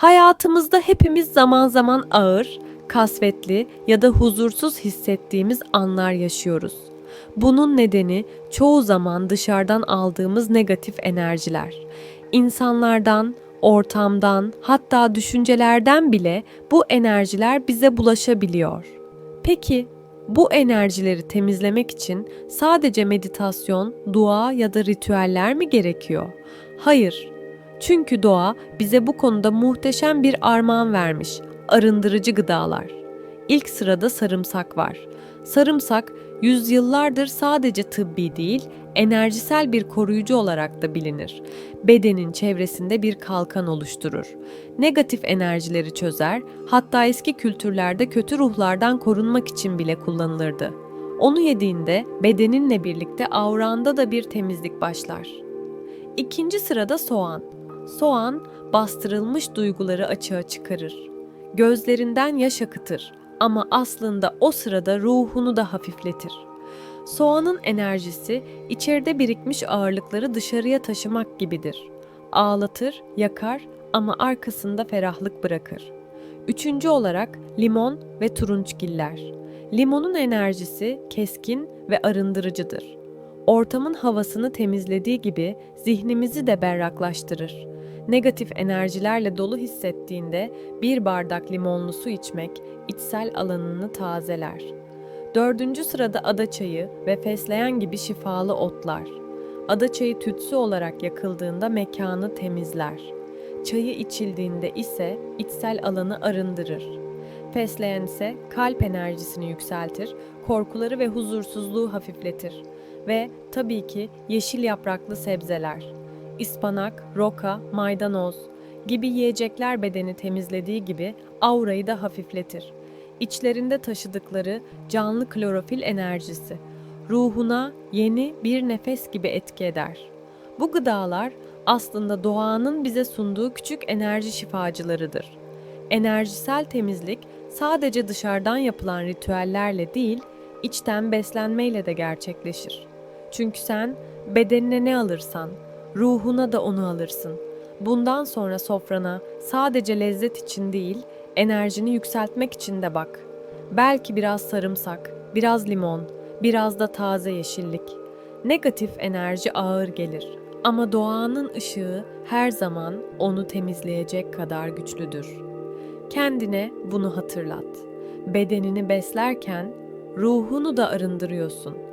Hayatımızda hepimiz zaman zaman ağır, kasvetli ya da huzursuz hissettiğimiz anlar yaşıyoruz. Bunun nedeni çoğu zaman dışarıdan aldığımız negatif enerjiler. İnsanlardan, ortamdan, hatta düşüncelerden bile bu enerjiler bize bulaşabiliyor. Peki bu enerjileri temizlemek için sadece meditasyon, dua ya da ritüeller mi gerekiyor? Hayır. Çünkü doğa bize bu konuda muhteşem bir armağan vermiş. Arındırıcı gıdalar. İlk sırada sarımsak var. Sarımsak yüzyıllardır sadece tıbbi değil, enerjisel bir koruyucu olarak da bilinir. Bedenin çevresinde bir kalkan oluşturur. Negatif enerjileri çözer, hatta eski kültürlerde kötü ruhlardan korunmak için bile kullanılırdı. Onu yediğinde bedeninle birlikte auranda da bir temizlik başlar. İkinci sırada soğan. Soğan bastırılmış duyguları açığa çıkarır. Gözlerinden yaş akıtır ama aslında o sırada ruhunu da hafifletir. Soğanın enerjisi içeride birikmiş ağırlıkları dışarıya taşımak gibidir. Ağlatır, yakar ama arkasında ferahlık bırakır. Üçüncü olarak limon ve turunçgiller. Limonun enerjisi keskin ve arındırıcıdır. Ortamın havasını temizlediği gibi zihnimizi de berraklaştırır. Negatif enerjilerle dolu hissettiğinde bir bardak limonlu su içmek içsel alanını tazeler. Dördüncü sırada ada çayı ve fesleğen gibi şifalı otlar. Ada çayı tütsü olarak yakıldığında mekanı temizler. Çayı içildiğinde ise içsel alanı arındırır. Fesleğen ise kalp enerjisini yükseltir, korkuları ve huzursuzluğu hafifletir. Ve tabii ki yeşil yapraklı sebzeler. İspanak, roka, maydanoz gibi yiyecekler bedeni temizlediği gibi aurayı da hafifletir. İçlerinde taşıdıkları canlı klorofil enerjisi ruhuna yeni bir nefes gibi etki eder. Bu gıdalar aslında doğanın bize sunduğu küçük enerji şifacılarıdır. Enerjisel temizlik sadece dışarıdan yapılan ritüellerle değil, içten beslenmeyle de gerçekleşir. Çünkü sen bedenine ne alırsan, ruhuna da onu alırsın. Bundan sonra sofrana sadece lezzet için değil, enerjini yükseltmek için de bak. Belki biraz sarımsak, biraz limon, biraz da taze yeşillik. Negatif enerji ağır gelir ama doğanın ışığı her zaman onu temizleyecek kadar güçlüdür. Kendine bunu hatırlat. Bedenini beslerken ruhunu da arındırıyorsun.